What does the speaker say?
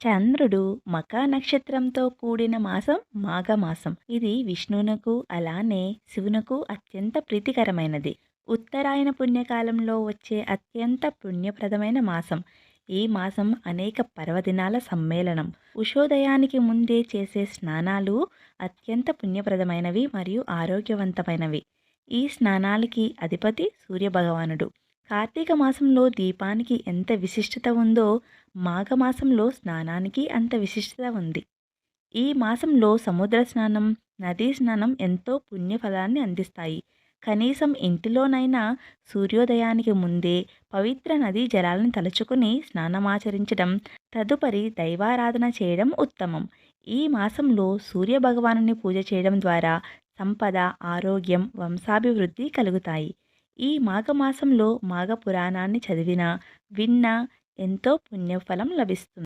చంద్రుడు మకా నక్షత్రంతో కూడిన మాసం మాఘమాసం. ఇది విష్ణువునకు అలానే శివునకు అత్యంత ప్రీతికరమైనది. ఉత్తరాయణ పుణ్యకాలంలో వచ్చే అత్యంత పుణ్యప్రదమైన మాసం. ఈ మాసం అనేక పర్వదినాల సమ్మేళనం. ఉషోదయానికి ముందే చేసే స్నానాలు అత్యంత పుణ్యప్రదమైనవి మరియు ఆరోగ్యవంతమైనవి. ఈ స్నానాలకి అధిపతి సూర్యభగవానుడు. కార్తీక మాసంలో దీపానికి ఎంత విశిష్టత ఉందో మాఘమాసంలో స్నానానికి అంత విశిష్టత ఉంది. ఈ మాసంలో సముద్ర స్నానం నదీ స్నానం ఎంతో పుణ్యఫలాన్ని అందిస్తాయి. కనీసం ఇంటిలోనైనా సూర్యోదయానికి ముందే పవిత్ర నదీ జలాలను తలుచుకుని స్నానమాచరించడం తదుపరి దైవారాధన చేయడం ఉత్తమం. ఈ మాసంలో సూర్య భగవానుని పూజ చేయడం ద్వారా సంపద ఆరోగ్యం వంశాభివృద్ధి కలుగుతాయి. ఈ మాఘమాసంలో మాఘ పురాణాన్ని చదివినా విన్నా ఎంతో పుణ్యఫలం లభిస్తుంది.